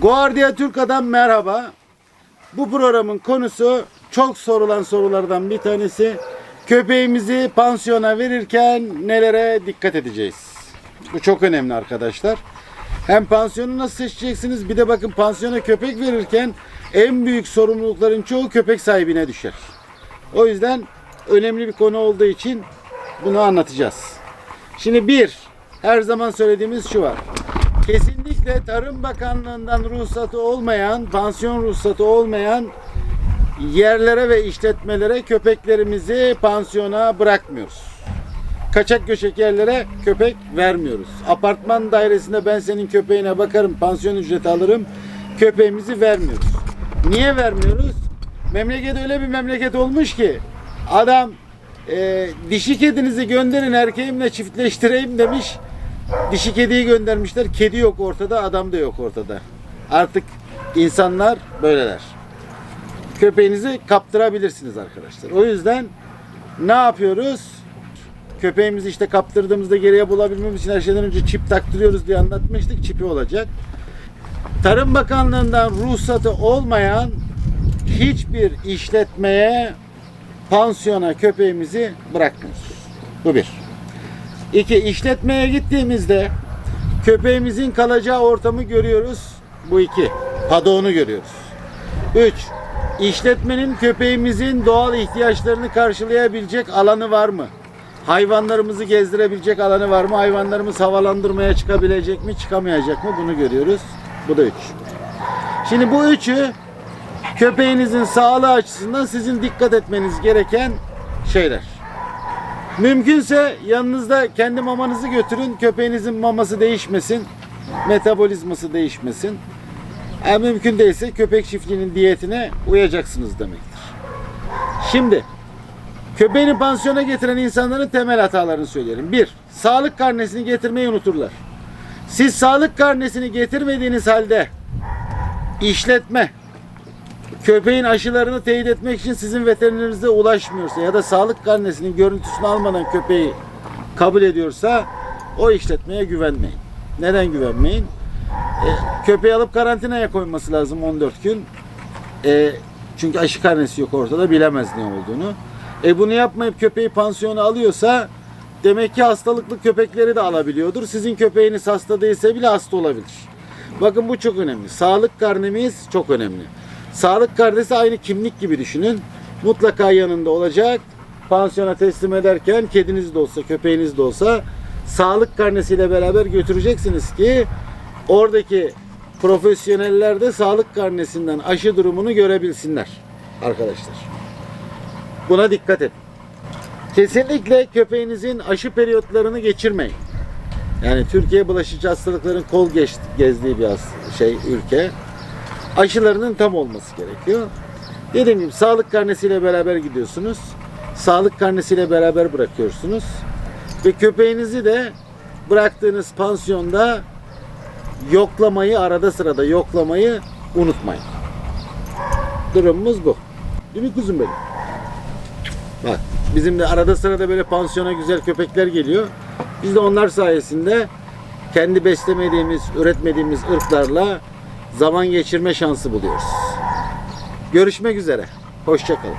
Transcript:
Guardia Türka'dan merhaba. Bu programın konusu çok sorulan sorulardan bir tanesi. Köpeğimizi pansiyona verirken nelere dikkat edeceğiz? Bu çok önemli arkadaşlar. Hem pansiyonu nasıl seçeceksiniz bir de bakın pansiyona köpek verirken en büyük sorumlulukların çoğu köpek sahibine düşer. O yüzden önemli bir konu olduğu için bunu anlatacağız. Şimdi bir, her zaman söylediğimiz şu var. Kesinlikle Tarım Bakanlığı'ndan ruhsatı olmayan, pansiyon ruhsatı olmayan yerlere ve işletmelere köpeklerimizi pansiyona bırakmıyoruz. Kaçak göçek yerlere köpek vermiyoruz. Apartman dairesinde ben senin köpeğine bakarım, pansiyon ücreti alırım. Köpeğimizi vermiyoruz. Niye vermiyoruz? Memleket öyle bir memleket olmuş ki adam e, dişi kedinizi gönderin erkeğimle çiftleştireyim demiş. Dişi kediyi göndermişler. Kedi yok ortada, adam da yok ortada. Artık insanlar böyleler. Köpeğinizi kaptırabilirsiniz arkadaşlar. O yüzden ne yapıyoruz? Köpeğimizi işte kaptırdığımızda geriye bulabilmemiz için her şeyden önce çip taktırıyoruz diye anlatmıştık. Çipi olacak. Tarım Bakanlığı'ndan ruhsatı olmayan hiçbir işletmeye pansiyona köpeğimizi bırakmıyoruz. Bu bir. İki, işletmeye gittiğimizde köpeğimizin kalacağı ortamı görüyoruz. Bu iki. Padoğunu görüyoruz. Üç, işletmenin köpeğimizin doğal ihtiyaçlarını karşılayabilecek alanı var mı? Hayvanlarımızı gezdirebilecek alanı var mı? Hayvanlarımız havalandırmaya çıkabilecek mi, çıkamayacak mı? Bunu görüyoruz. Bu da üç. Şimdi bu üçü köpeğinizin sağlığı açısından sizin dikkat etmeniz gereken şeyler. Mümkünse yanınızda kendi mamanızı götürün. Köpeğinizin maması değişmesin. Metabolizması değişmesin. Eğer mümkün değilse köpek çiftliğinin diyetine uyacaksınız demektir. Şimdi köpeğini pansiyona getiren insanların temel hatalarını söyleyelim. Bir, sağlık karnesini getirmeyi unuturlar. Siz sağlık karnesini getirmediğiniz halde işletme köpeğin aşılarını teyit etmek için sizin veterinerinize ulaşmıyorsa ya da sağlık karnesinin görüntüsünü almadan köpeği kabul ediyorsa o işletmeye güvenmeyin. Neden güvenmeyin? E, köpeği alıp karantinaya koyması lazım 14 gün. E, çünkü aşı karnesi yok ortada bilemez ne olduğunu. E bunu yapmayıp köpeği pansiyona alıyorsa demek ki hastalıklı köpekleri de alabiliyordur. Sizin köpeğiniz hasta değilse bile hasta olabilir. Bakın bu çok önemli. Sağlık karnemiz çok önemli. Sağlık karnesi aynı kimlik gibi düşünün. Mutlaka yanında olacak. Pansiyona teslim ederken kediniz de olsa, köpeğiniz de olsa sağlık karnesiyle beraber götüreceksiniz ki oradaki profesyoneller de sağlık karnesinden aşı durumunu görebilsinler arkadaşlar. Buna dikkat edin. Kesinlikle köpeğinizin aşı periyotlarını geçirmeyin. Yani Türkiye bulaşıcı hastalıkların kol geç, gezdiği bir şey ülke. Aşılarının tam olması gerekiyor. Dediğim gibi sağlık karnesiyle beraber gidiyorsunuz. Sağlık karnesiyle beraber bırakıyorsunuz. Ve köpeğinizi de bıraktığınız pansiyonda yoklamayı arada sırada yoklamayı unutmayın. Durumumuz bu. Değil mi kuzum benim? Bak bizim de arada sırada böyle pansiyona güzel köpekler geliyor. Biz de onlar sayesinde kendi beslemediğimiz, üretmediğimiz ırklarla zaman geçirme şansı buluyoruz. Görüşmek üzere. Hoşçakalın.